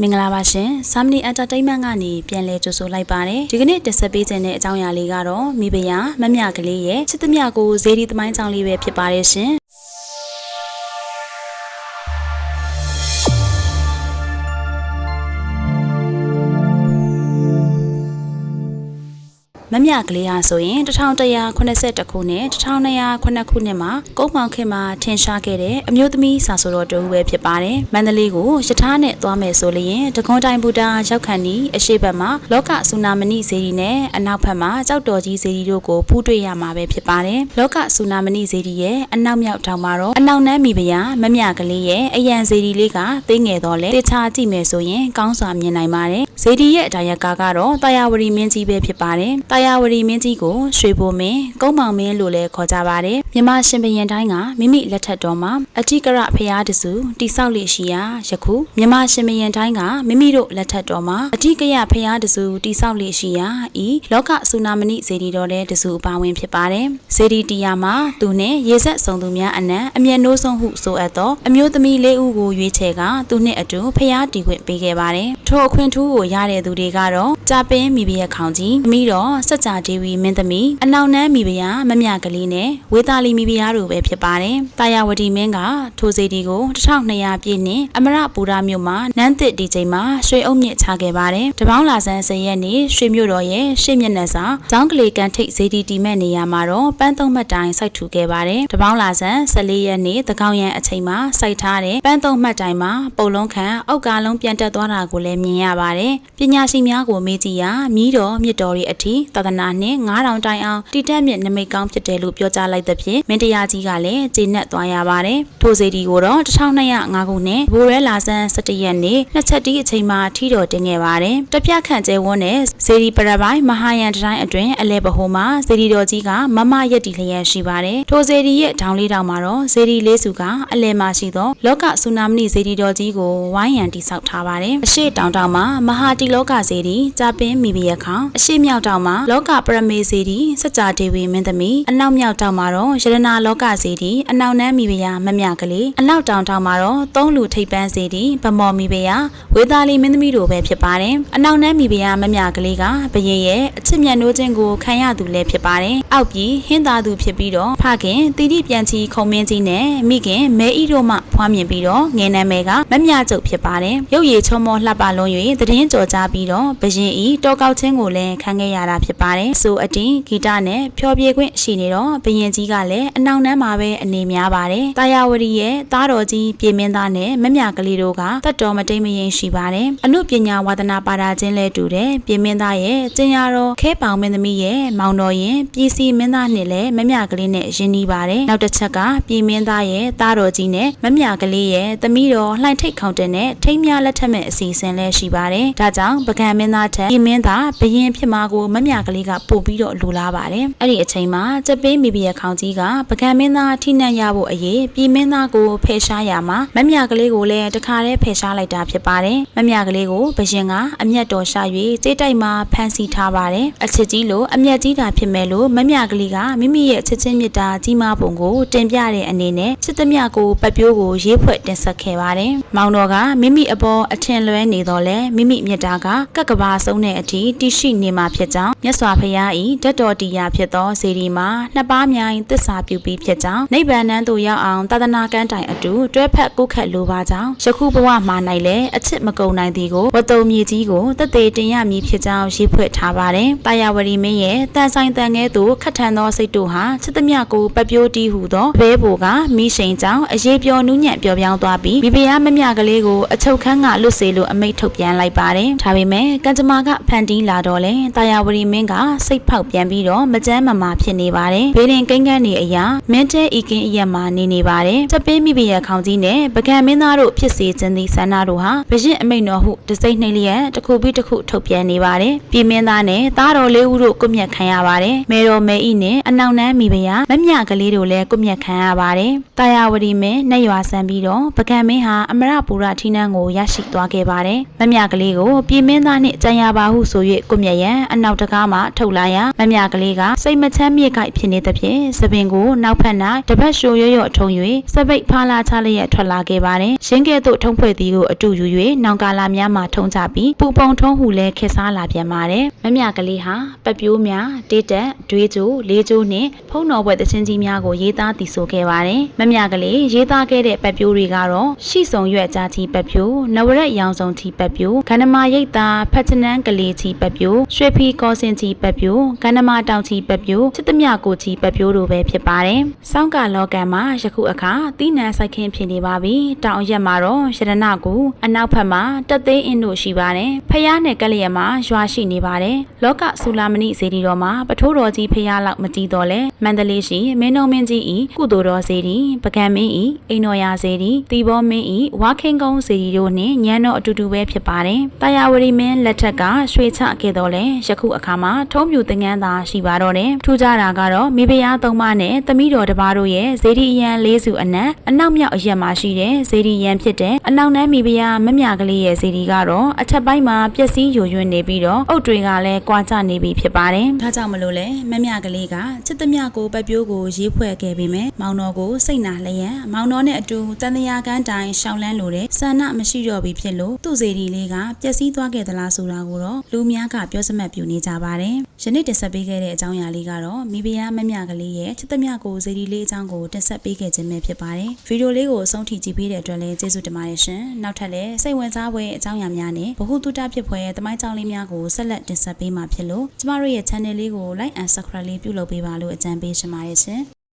မင်္ဂလာပါရှင်။ Samni Entertainment ကနေပြန်လည်ကြိုဆိုလိုက်ပါတယ်။ဒီကနေ့တက်ဆက်ပေးခြင်းတဲ့အကြောင်းအရာလေးကတော့မိဖုရားမမြကလေးရဲ့ချစ်သမျှကိုဇေဒီသမိုင်းကြောင်းလေးပဲဖြစ်ပါတယ်ရှင်။ မမြကလေးဟာဆိုရင်1182ခုနဲ့1200ခုနှစ်မှာကုန်းမောင်ခင်မှာထင်ရှားခဲ့တဲ့အမျိုးသမီးစာဆိုတော်တူပဲဖြစ်ပါတယ်။မန္တလေးကိုယထာနဲ့သွားမယ်ဆိုလျင်တကွန်တိုင်ဘူတာရောက်ခန့်ဤအရှိတ်ဘက်မှာလောကဆူနာမဏိဇေဒီနဲ့အနောက်ဘက်မှာကြောက်တော်ကြီးဇေဒီတို့ကိုဖူးတွေ့ရမှာပဲဖြစ်ပါတယ်။လောကဆူနာမဏိဇေဒီရဲ့အနောက်မြောက်ထောင်မှာတော့အနောက်နန်းမိဖုရားမမြကလေးရဲ့အရန်ဇေဒီလေးကသိငယ်တော့လေတခြားကြည့်မယ်ဆိုရင်ကောင်းစွာမြင်နိုင်ပါတယ်။ ဇေဒီရဲ့အတာယကာကတော့တာယာဝရီမင်းကြီးပဲဖြစ်ပါတယ်။တာယာဝရီမင်းကြီးကိုရွှေဘိုမင်းကုန်းမောင်မင်းလို့လည်းခေါ်ကြပါတယ်။မြမရှင်ဘရင်တိုင်းကမိမိလက်ထက်တော်မှာအဋ္ဌကရဖျားတစုတိဆောက်လျရှိရာယခုမြမရှင်ဘရင်တိုင်းကမိမိတို့လက်ထက်တော်မှာအဋ္ဌကရဖျားတစုတိဆောက်လျရှိရာဤလောကဆူနာမဏိဇေဒီတော်လည်းတစုအပါဝင်ဖြစ်ပါတယ်။ဇေဒီတီယာမှာသူနှင့်ရေဆက်ဆုံသူများအနက်အမျက်နှိုးဆုံးဟုဆိုအပ်သောအမျိုးသမီးလေးဦးကိုရွေးချယ်ကသူနှင့်အတူဖျားတီခွင့်ပေးခဲ့ပါတယ်။ထိုအခွင့်ထူးကိုရတဲ့သူတွေကတော့ကြာပင်းမိဘရဲ့ခေါင်ကြီးအမိတော်စัจ जा ဒေဝီမင်းသမီးအနောက်နန်းမိဖုရားမမြကလေးနဲ့ဝေသာလီမိဖုရားတို့ပဲဖြစ်ပါတယ်။တာယာဝတီမင်းကထိုစေတီကို1200ပြည့်နှစ်အမရပူရမြို့မှာနန်းသစ်ဒီချိန်မှာရွှေအုပ်မြင့်ချခဲ့ပါတယ်။တပေါင်းလာဆန်း10ရက်နေ့ရွှေမြို့တော်ရဲ့ရှေ့မျက်နှာစာကျောင်းကလေးကန်ထိတ်စေတီတီမဲ့နေရာမှာတော့ပန်းသုံးမှတ်တိုင်စိုက်ထူခဲ့ပါတယ်။တပေါင်းလာဆန်း14ရက်နေ့တကောင်းရန်အချိန်မှာစိုက်ထားတဲ့ပန်းသုံးမှတ်တိုင်မှာပုံလုံးခန့်အောက်ကားလုံးပြန်တက်သွားတာကိုလည်းမြင်ရပါတယ်။ပညာရှင်များကိုမေးကြည့်ရာမြီးတော်မြစ်တော်တွေအထိသာသနာနှင့်9000တိုင်အောင်တီတက်မြင့်နမိတ်ကောင်းဖြစ်တယ်လို့ပြောကြားလိုက်သဖြင့်မင်းတရားကြီးကလည်းကျေနပ်သွားရပါတယ်။ထိုစေတီကိုတော့1205ခုနှစ်ဘိုရဲလာဆန်း17ရက်နေ့နှစ်ချက်တီးအချိန်မှာထီတော်တင်ခဲ့ပါတယ်။တပြက်ခန့်ကျဲဝန်းတဲ့စေတီပရပိုင်းမဟာယန်တိုင်းအတွင်းအလဲပဟိုမှာစေတီတော်ကြီးကမမရက်တီလျက်ရှိပါတယ်။ထိုစေတီရဲ့ထောင်လေးတောင်မှာတော့စေတီလေးစုကအလဲမှာရှိသောလောကဆူနာမဏိစေတီတော်ကြီးကိုဝိုင်းရန်တိဆောက်ထားပါတယ်။အရှိတောင်တောင်မှာမဟာတီလောကစေတီကြာပင်းမိဘရခေါင်အရှိမြောက်တောင်မှာလောကပရမေစေတီစကြဒေဝီမင်းသမီးအနောက်မြောက်တောင်မှာတော့ရတနာလောကစေတီအနောက်နန်းမိဖုရားမမြကလေးအနောက်တောင်တောင်မှာတော့သုံးလူထိပ်ပန်းစေတီဗမော်မိဖုရားဝေသာလီမင်းသမီးတို့ပဲဖြစ်ပါတယ်အနောက်နန်းမိဖုရားမမြကလေးကဘရင်ရဲ့အချစ်မြတ်နိုးခြင်းကိုခံရသူလည်းဖြစ်ပါတယ်အောက်ပြီးဟင်းသာသူဖြစ်ပြီးတော့ဖခင်တီတိပြန်ချီခုံမင်းကြီးနဲ့မိခင်မဲဤတို့မှဖွားမြင်ပြီးတော့ငယ်နာမယ်ကမမြကျုပ်ဖြစ်ပါတယ်ရုပ်ရည်ချုံမောလှပလွန်၍သတင်းကြော်ကြားပြီးတော့ဘရင်ဤတောကောက်ချင်းကိုလည်းခံခဲ့ရတာဖြစ်ပါတယ်ဆိုအတင်းဂီတနဲ့ဖျော်ဖြေခွင့်ရှိနေတော့ဘရင်ကြီးကလည်းအနောက်နန်းမှာပဲအနေများပါတယ်တာယာဝရီရဲ့သားတော်ကြီးပြည်မင်းသားနဲ့မမြကလေးတို့ကတတ်တော်မတိမ်မရင်ရှိပါတယ်အမှုပညာဝါသနာပါတာချင်းလဲတူတယ်ပြည်မင်းသားရဲ့ကျင်ရတော်ခဲပောင်မင်းသမီးရဲ့မောင်တော်ရင်ပြည်စီမင်းသားနဲ့လည်းမမြကလေးနဲ့ရင်းနှီးပါတယ်နောက်တစ်ချက်ကပြည်မင်းသားရဲ့သားတော်ကြီးနဲ့မမြကလေးရဲ့သမီးတော်လှိုင်ထိတ်ခေါင်တင်နဲ့ထိမ်းမြလက်ထက်မဲ့အစီအစဉ်လဲရှိပါတယ်ဒါကြောင့်ပကံမင်းသားထက်ပြည်မင်းသားဘရင်ဖြစ်မှာကိုမမြကလေးကပို့ပြီးတော့လူလာပါတယ်အဲ့ဒီအချိန်မှာကျက်ပေးမိဘရဲ့ခေါင်းကြီးကပကံမင်းသားထိနှံ့ရဖို့အရေးပြည်မင်းသားကိုဖယ်ရှားရမှာမမြကလေးကိုလည်းတခါတည်းဖယ်ရှားလိုက်တာဖြစ်ပါတယ်မမြကလေးကိုဘရင်ကအမျက်တော်ရှာ၍ကြေးတိုက်မှာဖမ်းဆီးထားပါတယ်အချစ်ကြီးလို့အမျက်ကြီးတာဖြစ်မဲ့လို့မမြကလေးကမိမိရဲ့ချစ်ချင်းမြတ်တာကြီးမားပုံကိုတင်ပြတဲ့အနေနဲ့ချစ်သမျှကိုပတ်ပြိုးကိုရေးဖွဲ့တင်ဆက်ခဲ့ပါတယ်မောင်တော်ကမိမိအပေါ်အထင်လွဲနေတော့လဲမိမိမြတ်တာကကက်ကဘာဆုံးတဲ့အထိတိရှိနေမှာဖြစ်ကြောင်းမြတ်စွာဘုရား၏ဓာတ်တော်တရားဖြစ်သောစေဒီမှာနှစ်ပါးမြိုင်သစ္စာပြုပြီးဖြစ်ကြောင်းနိဗ္ဗာန်တန်းသို့ရောက်အောင်သာသနာကမ်းတိုင်အတူတွဲဖက်ကုခတ်လိုပါကြောင်းယခုဘဝမှာ၌လည်းအချစ်မကုန်နိုင်သည်ကိုဝတ္တုံမြေကြီးကိုတသက်တင်ရမည်ဖြစ်ကြောင်းရေးဖွဲ့ထားပါတယ်။တာယာဝရီမင်းရဲ့တန်ဆိုင်တန်ငဲသို့ခတ်ထန်သောစိတ်တို့ဟာချစ်သမျှကိုပပြိုးတီးဟုသောဘဲဘိုကမိရှိန်ကြောင့်အရေးပြောနူးညံ့ပျော်ပြောင်းသွားပြီးမိဖုရားမမြကလေးကိုအချုပ်ခန်းကလွတ်စေလို့အမိတ်ထုတ်ပြန်လိုက်ပါတယ်။ဒါပေမဲ့ကံကြမ္မာကဖန်တီးလာတော့လေတာယာဝရီမင်းကစိတ်ဖောက်ပြန်ပြီးတော့မကြမ်းမမာဖြစ်နေပါတယ်။ဘေးရင်ကိန်းကန်းနေအရာမင်းတဲဤကင်းအရက်မှာနေနေပါတယ်။ချက်ပေးမိဖုရားခေါင်းကြီးနဲ့ပကံမင်းသားတို့ဖြစ်စေခြင်းသည်ဆန္ဒတို့ဟာဘရင်အမိတ်တော်ဟုတစိမ့်နှိမ့်လျက်တစ်ခုပြီးတစ်ခုထုတ်ပြန်နေပါတယ်။ပြည်မင်းသားနဲ့သားတော်လေးဦးတို့ကွမျက်ခံရပါတယ်။မေတော်မေဤနဲ့အနောက်နန်းမိဖုရားမမြကလေးတို့လည်းကွမျက်ခံရပါတယ်။တာယာဝတီမင်းနှက်ရွာဆန်းပြီးတော့ပကံမင်းဟာအမရပူရထီနန်းကိုရရှိသွားခဲ့ပါတယ်။မမြကလေးကိုပြည်မင်းသားနှင့်ကြံရပါဟုဆို၍ကိုမြတ်ရန်အနောက်တကားမှထုတ်လာရာမမြကလေးကစိတ်မချမ်းမြေခိုက်ဖြစ်နေသဖြင့်သပင်ကိုနောက်ဖက်၌တပတ်ရှိုရွရွထုံ၍စပိတ်ဖားလာချလျက်ထွက်လာခဲ့ပါတယ်။ရင်းကဲ့သို့ထုံဖွဲ့သည်ကိုအတူယူ၍နောင်ကာလာများမှထုံချပြီးပူပုံထုံးဟုလည်းခက်စားလာပြန်ပါတယ်။မမြကလေးဟာပပြိုးများတေးတက်ဒွေးကျိုးလေးကျိုးနှင့်ဖုံးတော်ဘွယ်တချင်းကြီးများကိုရေးသားတည်ဆိုခဲ့ပါတယ်။မမြကလေးရေးသားခဲ့တဲ့ပပြိုးတွေကတော့ရှိစုံရွက်ကြားချီပပြိုးနဝရက်ရောင်စုံချီပပြိုးခန္ဓမာရိတ်သားဖက်ချနန်းကလေးချီပပြိုးရွှေဖီကောစင်ချီပပြိုးခန္ဓမာတောင်ချီပပြိုးချစ်သမျှကိုချီပပြိုးတို့ပဲဖြစ်ပါတယ်။စောင်းကလောကန်မှာယခုအခါတိနန်းဆိုင်ခင်းဖြစ်နေပါပြီ။တောင်အရက်မှာတော့ရတနာကိုအနောက်ဘက်မှာတက်သိန်းအင်းတို့ရှိပါတယ်။ဖျားနဲ့ကလျက်မှာရွာရှိနေပါတယ်။လောကဆူလာမဏိဇေဒီတော်မှာပထိုးတော်ကြီးဖျားလောက်မကြည့်တော့လဲမန္တလေးရှိမင်းတော်မင်းကြီးဤကုသိုလ်တော်ဇေဒီပကံမင်းဤအိမ်တော်ရာဇေဒီတီဘောမင်းဤဝါခင်းကုန်းဇေဒီတို့နှင့်ညံတော်အတူတူပဲဖြစ်ပါတယ်။တာယာဝရီမင်းလက်ထက်ကရွှေချခဲ့တော့လဲယခုအခါမှာထုံးပြူသင်္ကန်းသာရှိပါတော့တယ်။ထူးခြားတာကတော့မိဖုရားသုံးပါးနဲ့သမီးတော်တစ်ပါးတို့ရဲ့ဇေဒီအရန်လေးစုအနက်အနောက်မြောက်အရက်မှာရှိတဲ့ဇေဒီရန်ဖြစ်တဲ့အနောက်နန်းမိဖုရားမမြကလေးရဲ့ဇေဒီကတော့အချက်ပိုင်းမှာပျက်စီးယိုယွင်းနေပြီးတော့အုတ်တွေကလည်းကွာကျနေပြီဖြစ်ပါတယ်။ဒါကြောင့်မလို့လဲမမြကလေးကချစ်သမျှကိုပပြိုးကိုရေးဖွဲ့ခဲ့ပြီးမယ်။မောင်တော်ကိုစိတ်နာလျက်မောင်တော်နဲ့အတူတန်တရာကန်းတိုင်ရှောင်းလန်းလို့တဲ့ဆန္ဒမရှိတော့ပြီဖြစ်လို့သူ့ဇေဒီလေးကပျက်စီးသွားခဲ့သလားဆိုတာကိုတော့လူများကပြောစမှတ်ပြနေကြပါတယ်။ယနေ့တင်ဆက်ပေးခဲ့တဲ့အကြောင်းအရာလေးကတော့မိဖုရားမမြကလေးရဲ့ချစ်သမျှကိုဇေဒီလေးအကြောင်းကိုတင်ဆက်ပေးခဲ့ခြင်းပဲဖြစ်ပါတယ်။ဗီဒီယိုလေးကိုအဆုံးထိကြည့်ပေးတဲ့အတွက်လည်းကျေးဇူးတင်ပါတယ်ရှင်။နောက်ထပ်လည်းစိတ်ဝင်စားဖွယ်အကြောင်းအရာများနဲ့ဗဟုသုတဖြစ်ဖွယ်သမိုင်းကြောင်းလေးများကိုဆက်လက်တင်ဆက်ပေးမှာဖြစ်လို့ကျမတို့ရဲ့ channel လေးကို like and subscribe လေးပြုလုပ်ပေးပါလို့အကြံပေးချင်ပါတယ်ရှင်။